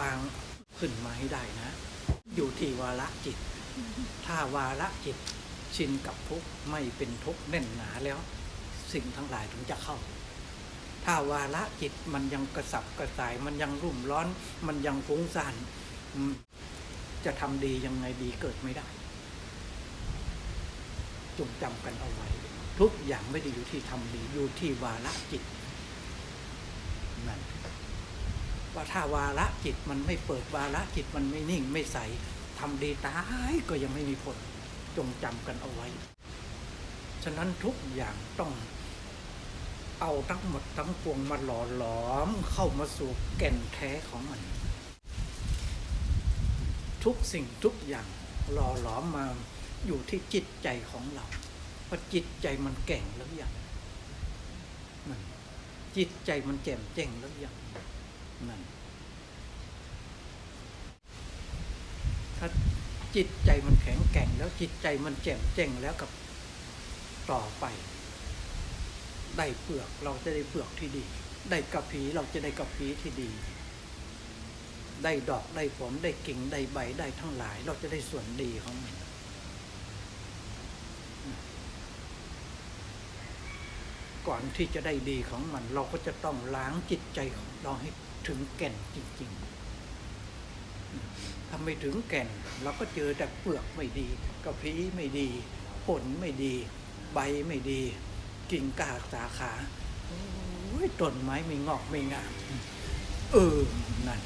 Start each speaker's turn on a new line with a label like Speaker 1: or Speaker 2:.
Speaker 1: วางขึ้นมาให้ได้นะ อยู่ที่วาระจิต ถ้าวาระจิตชินกับทุกไม่เป็นทุกแน่นหนาแล้ว สิ่งทั้งหลายถึงจะเข้า ถ้าวาระจิตมันยังกระสับกระส่ายมันยังรุ่มร้อน มันยังฟุ้งซ่านจะทำดียังไงดีเกิดไม่ได้ จงจำกันเอาไว้ ทุกอย่างไม่ได้อยู่ที่ทำดีอยู่ที่วาระจิตนั่น ว่าถ้าวาระจิตมันไม่เปิดวาระจิตมันไม่นิ่งไม่ใสทำดีตายก็ยังไม่มีผลจงจำกันเอาไว้ ฉะนั้นทุกอย่างต้องเอาทั้งหมดทั้งปวงมาหล่อหลอมเข้ามาสู่แก่นแท้ของมัน ทุกสิ่งทุกอย่างหล่อหลอมมาอยู่ที่จิตใจของเราว่าจิตใจมันแก่งแล้วยังจิตใจมันแจ่มแจ้งแล้วยัง นั่น ถ้าจิตใจมันแข็งแกร่งแล้วจิตใจมันแจ่มแจ้งแล้วกับต่อไป ได้เปลือกเราจะได้เปลือกที่ดี ได้กระพีเราจะได้กระพีที่ดี ได้ดอกได้ผลได้กิ่งได้ใบได้ทั้งหลาย เราจะได้ส่วนดีของมัน ก่อนที่จะได้ดีของมัน เราก็จะต้องล้างจิตใจของเราให้ถึงแก่นจริงๆถ้าไม่ถึงแก่นเราก็เจอแต่เปลือกไม่ดีกระพี้ไม่ดี ผลไม่ดี ใบไม่ดี กิ่งกากสาขาโอยต้นไม้ไม่งอกไม่งามเออนั่น